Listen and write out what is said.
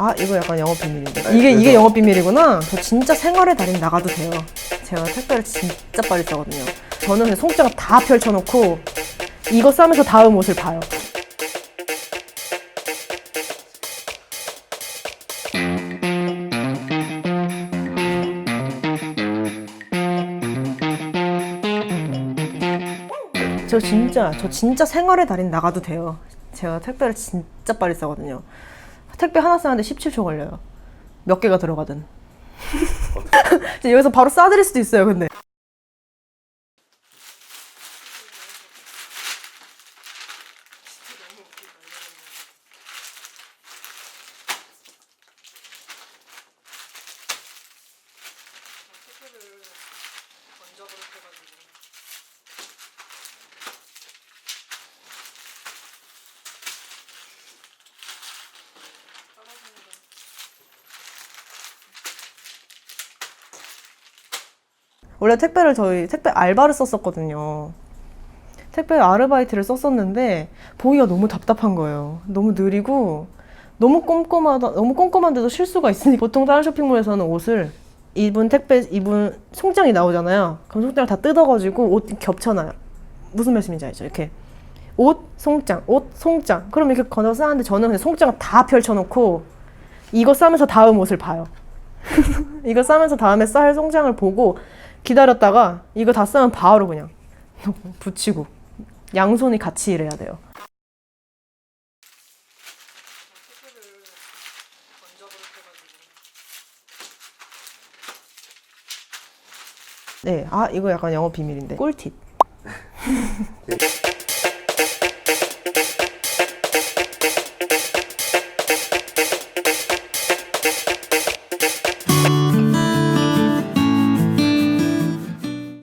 아 이거 약간 영업 비밀인데. 이게 이게 영업 비밀이구나. 저 진짜 생활의 달인 나가도 돼요. 제가 택배를 진짜 빨리 싸거든요. 저는 그냥 송장을 다 펼쳐놓고 이거 싸면서 다음 옷을 봐요. 저 진짜 저 진짜 생활의 달인 나가도 돼요. 제가 택배를 진짜 빨리 싸거든요. 택배 하나 싸는데 17초 걸려요. 몇 개가 들어가든. 여기서 바로 싸드릴 수도 있어요. 근데 원래 택배를 저희 택배 알바를 썼었거든요. 택배 아르바이트를 썼었는데 보기가 너무 답답한 거예요. 너무 느리고 너무 꼼꼼하다 너무 꼼꼼한데도 실수가 있으니 보통 다른 쇼핑몰에서는 옷을 이분 택배 이분 송장이 나오잖아요. 그럼 송장을 다 뜯어가지고 옷 겹쳐놔요. 무슨 말씀인지 알죠? 이렇게 옷 송장 옷 송장 그럼 이렇게 건져 싸는데 저는 그냥 송장을 다 펼쳐놓고 이거 싸면서 다음 옷을 봐요. 이거 싸면서 다음에 쌀 송장을 보고 기다렸다가 이거 다 싸면 바로 그냥 붙이고 양손이 같이 일해야 돼요. 네, 아 이거 약간 영업 비밀인데 꿀팁.